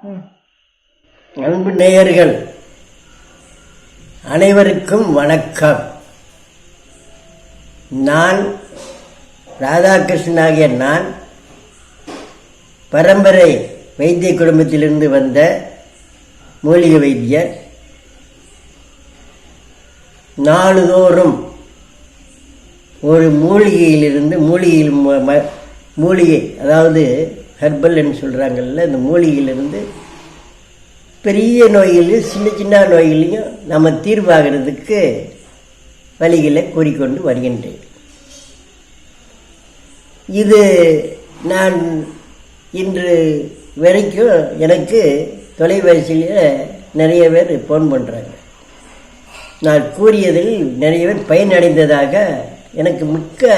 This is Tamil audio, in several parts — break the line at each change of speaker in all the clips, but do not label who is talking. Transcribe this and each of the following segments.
அன்பு நேயர்கள் அனைவருக்கும் வணக்கம். நான் ராதாகிருஷ்ணன் ஆகிய நான் பரம்பரை வைத்திய குடும்பத்திலிருந்து வந்த மூலிகை வைத்தியர். நாளுதோறும் ஒரு மூலிகையிலிருந்து மூலிகையில் மூலிகை அதாவது ஹெர்பல்னு சொல்கிறாங்கல்ல இந்த மூலிகையிலிருந்து பெரிய நோய்களையும் சின்ன சின்ன நோய்களையும் நம்ம தீர்வாகிறதுக்கு வழிகளை கூறிக்கொண்டு வருகின்றேன். இது நான் இன்று வரைக்கும் எனக்கு தொலைபேசியில் நிறைய பேர் ஃபோன் பண்ணுறாங்க நான் கூறியதில் நிறைய பேர் பயனடைந்ததாக எனக்கு மிக்க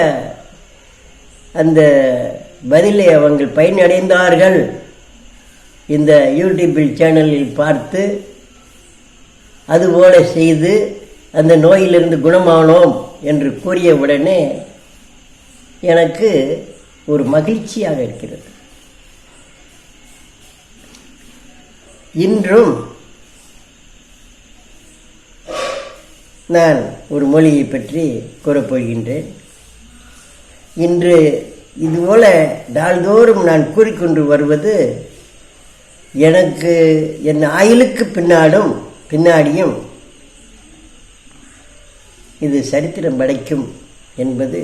அந்த பதிலை அவங்கள் பயனடைந்தார்கள். இந்த யூடியூப்பில் சேனலில் பார்த்து அதுபோல செய்து அந்த நோயிலிருந்து குணமானோம் என்று கூறிய உடனே எனக்கு ஒரு மகிழ்ச்சியாக இருக்கிறது. இன்றும் நான் ஒரு மொழியை பற்றி கூறப்போகின்றேன். இன்று இதுபோல நாள்தோறும் நான் கூறிக்கொண்டு வருவது எனக்கு என் ஆயுளுக்கு பின்னாடும் பின்னாடியும் இது சரித்திரம் படைக்கும் என்பது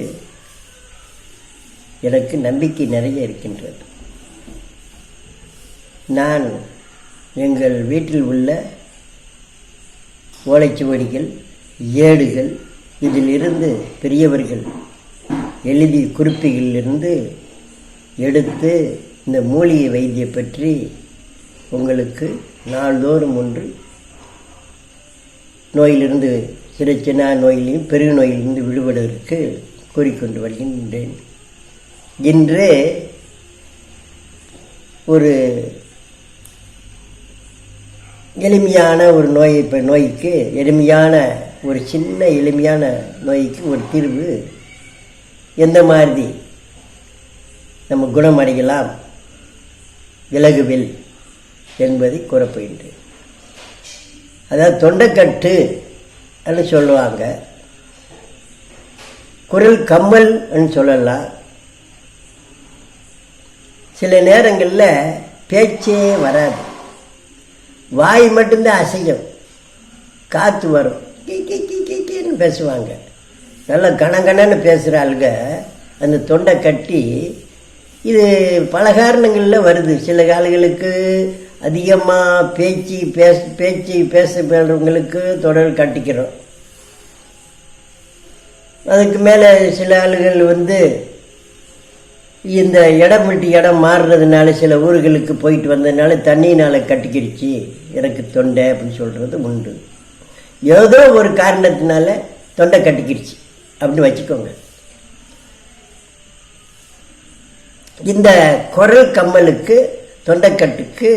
எனக்கு நம்பிக்கை நிறைய இருக்கின்றது. நான் எங்கள் வீட்டில் உள்ள ஓலைச்சுவடிகள் ஏடுகள் இதிலிருந்து பெரியவர்கள் எழுதி குறிப்புகளிலிருந்து எடுத்து இந்த மூலிகை வைத்திய பற்றி உங்களுக்கு நாள்தோறும் ஒன்று நோயிலிருந்து சிறு சின்ன நோயிலையும் பெரிய நோயிலிருந்து விடுபடுவதற்கு கூறிக்கொண்டு வருகின்றேன். இன்று ஒரு எளிமையான ஒரு நோய் இப்போ நோய்க்கு எளிமையான ஒரு சின்ன எளிமையான நோய்க்கு ஒரு தீர்வு எந்த மாதிரி நம்ம குணம் அடையலாம் விலகுவில் என்பதை கூறப்படுகின்றது அதாவது தொண்டைக்கட்டு என்று சொல்லுவாங்க. குரல் கம்மல் சொல்லலாம். சில நேரங்களில் பேச்சே வராது. வாய் மட்டும்தான் அசையும். காற்று வரும். கீ கீ கீ கீ கீன்னு பேசுவாங்க. நல்லா கணங்கணன்னு பேசுகிற ஆளுங்க அந்த தொண்டை கட்டி இது பல காரணங்களில் வருது. சில காலங்களுக்கு அதிகமாக பேச்சு பேச பேச்சு பேசுகிறவங்களுக்கு தொடர் கட்டிக்கிறோம். அதுக்கு மேலே சில ஆளுகள் வந்து இந்த இடம் விட்டு இடம் மாறுறதுனால சில ஊர்களுக்கு போயிட்டு வந்ததுனால தண்ணியினால் கட்டிக்கிடுச்சு. எனக்கு தொண்டை அப்படின்னு சொல்கிறது உண்டு. ஏதோ ஒரு காரணத்தினால தொண்டை கட்டிக்கிடுச்சு. அப்படின்னு வச்சுக்கோங்க. இந்த குரல் கம்மலுக்கு தொண்டைக்கட்டுக்கு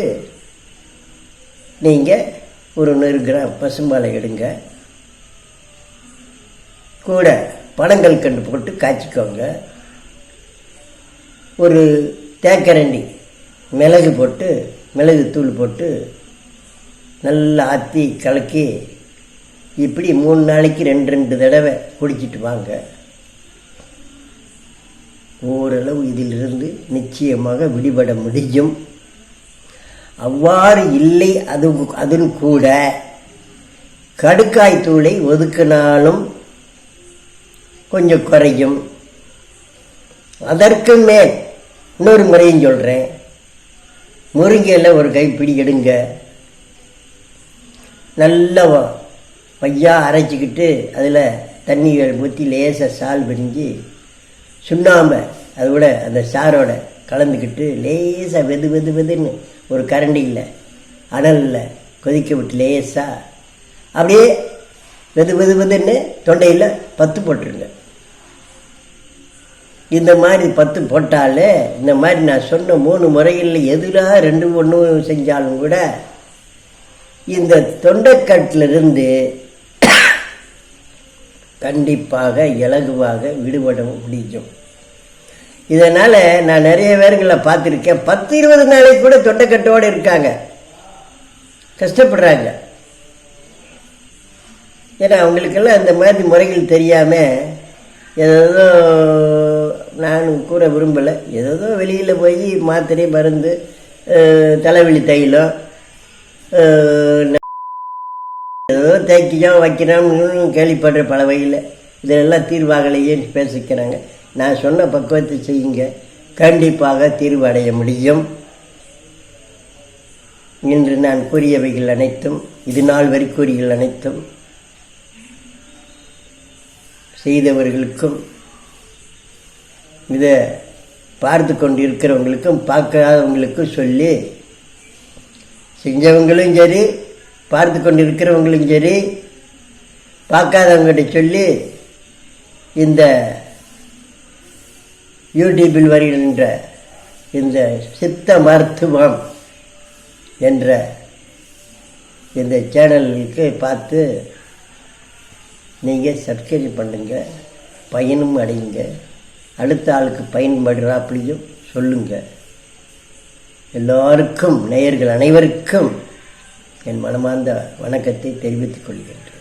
நீங்கள் ஒரு நூறு கிராம் பசும்பாலை எடுங்க. கூட பழங்கள் கண்டு போட்டு காய்ச்சிக்கோங்க. ஒரு தேக்கரண்டி மிளகு போட்டு மிளகு தூள் போட்டு நல்லா ஆற்றி கலக்கி இப்படி மூணு நாளைக்கு ரெண்டு ரெண்டு தடவை குடிச்சிட்டு வாங்க. ஓரளவு இதிலிருந்து நிச்சயமாக விடுபட முடியும். அவ்வாறு இல்லை அது அதன் கூட கடுக்காய் தூளை ஒதுக்கினாலும் கொஞ்சம் குறையும். அதற்கு மேல் இன்னொரு முறையும் சொல்கிறேன் முருங்கையில் ஒரு கைப்பிடி எடுங்க. நல்லா பையா அரைச்சிக்கிட்டு அதில் தண்ணிகள் ஊற்றி லேசாக சால் பிரிஞ்சு சுண்ணாம்பை அதோட அந்த சாரோட கலந்துக்கிட்டு லேசாக வெது வெது வெதுன்னு ஒரு கரண்டியில் அனலில் கொதிக்க விட்டு லேசாக அப்படியே வெது வெது வெதுன்னு தொண்டையில் பத்து போட்டுருங்க. இந்த மாதிரி பத்து போட்டாலே இந்த மாதிரி நான் சொன்ன மூணு முறைகளில் எதிராக ரெண்டு ஒன்று செஞ்சாலும் கூட இந்த தொண்டைக்கட்டிலிருந்து கண்டிப்பாக இலகுவாக விடுபட முடியும். இதனால் நான் நிறைய பேருங்களை பார்த்துருக்கேன். பத்து இருபது நாளைக்கு கூட தொட்டக்கட்டோடு இருக்காங்க. கஷ்டப்படுறாங்க. ஏன்னா அவங்களுக்கெல்லாம் அந்த மாதிரி முறைகள் தெரியாமல் ஏதோ நான் கூற விரும்பலை. ஏதோ வெளியில் போய் மாத்திரை மருந்து தலைவலி தைலம் ஏதோ தேக்கியோ வைக்கிறான்னு கேள்விப்படுற பல வகையில் இதெல்லாம் தீர்வாகலையே பேசிக்கிறாங்க. நான் சொன்ன பக்குவத்தை செய்யுங்க. கண்டிப்பாக தீர்வு அடைய முடியும். இன்று நான் கூறியவைகள் அனைத்தும் இது நாள் வரை கூறிகள் அனைத்தும் செய்தவர்களுக்கும் இதை பார்த்து கொண்டு இருக்கிறவங்களுக்கும் பார்க்காதவங்களுக்கும் சொல்லி செஞ்சவங்களும் சரி பார்த்து கொண்டு இருக்கிறவங்களும் சரி பார்க்காதவங்ககிட்ட சொல்லி இந்த யூடியூப்பில் வருகின்ற இந்த சித்த மருத்துவம் என்ற இந்த சேனலுக்கு பார்த்து நீங்கள் சப்ஸ்கிரைப் பண்ணுங்க பயனும் அடையுங்க. அடுத்த ஆளுக்கு பயன்படுறாப்புலையும் சொல்லுங்கள் எல்லோருக்கும் நேயர்கள் அனைவருக்கும் என் மனமார்ந்த வணக்கத்தை தெரிவித்துக் கொள்கிறேன்.